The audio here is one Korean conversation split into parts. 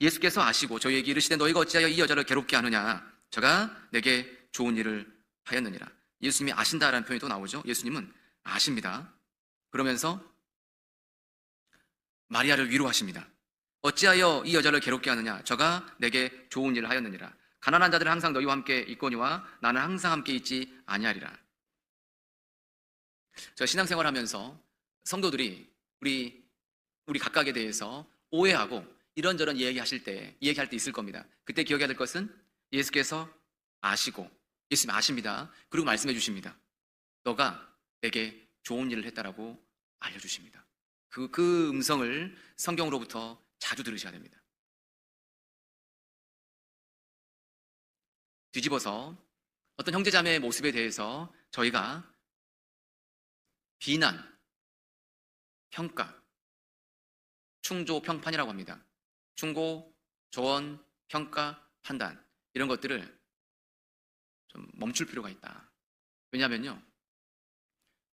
예수께서 아시고 저희에게 이르시되 너희가 어찌하여 이 여자를 괴롭게 하느냐? 저가 내게 좋은 일을 하였느니라. 예수님이 아신다라는 표현이 또 나오죠. 예수님은 아십니다. 그러면서 마리아를 위로하십니다. 어찌하여 이 여자를 괴롭게 하느냐? 저가 내게 좋은 일을 하였느니라. 가난한 자들은 항상 너희와 함께 있거니와 나는 항상 함께 있지 아니하리라. 저 신앙생활 하면서 성도들이 우리 우리 각각에 대해서 오해하고 이런저런 이야기하실 때 이야기할 때 있을 겁니다. 그때 기억해야 될 것은 예수께서 아시고 예수님 아십니다. 그리고 말씀해 주십니다. 너가 내게 좋은 일을 했다라고 알려 주십니다. 그, 그 음성을 성경으로부터 자주 들으셔야 됩니다. 뒤집어서 어떤 형제자매의 모습에 대해서 저희가 비난, 평가, 충조, 평판이라고 합니다. 충고, 조언, 평가, 판단 이런 것들을 좀 멈출 필요가 있다. 왜냐하면요,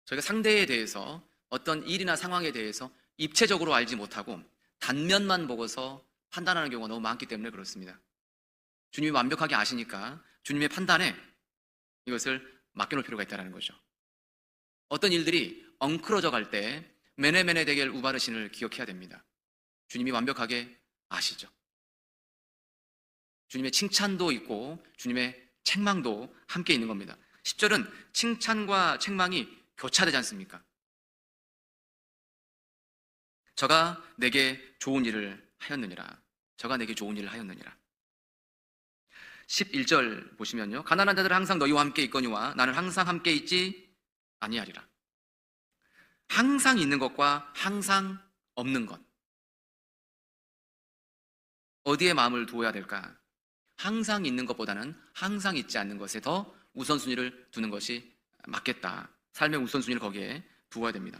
저희가 상대에 대해서 어떤 일이나 상황에 대해서 입체적으로 알지 못하고 단면만 보고서 판단하는 경우가 너무 많기 때문에 그렇습니다. 주님이 완벽하게 아시니까 주님의 판단에 이것을 맡겨놓을 필요가 있다는 거죠. 어떤 일들이 엉클어져 갈 때 메네메네 데겔 우바르신을 기억해야 됩니다. 주님이 완벽하게 아시죠. 주님의 칭찬도 있고 주님의 책망도 함께 있는 겁니다. 10절은 칭찬과 책망이 교차되지 않습니까? 저가 내게 좋은 일을 하였느니라. 저가 내게 좋은 일을 하였느니라. 11절 보시면요. 가난한 자들은 항상 너희와 함께 있거니와 나는 항상 함께 있지 아니하리라. 항상 있는 것과 항상 없는 것. 어디에 마음을 두어야 될까? 항상 있는 것보다는 항상 있지 않는 것에 더 우선순위를 두는 것이 맞겠다. 삶의 우선순위를 거기에 두어야 됩니다.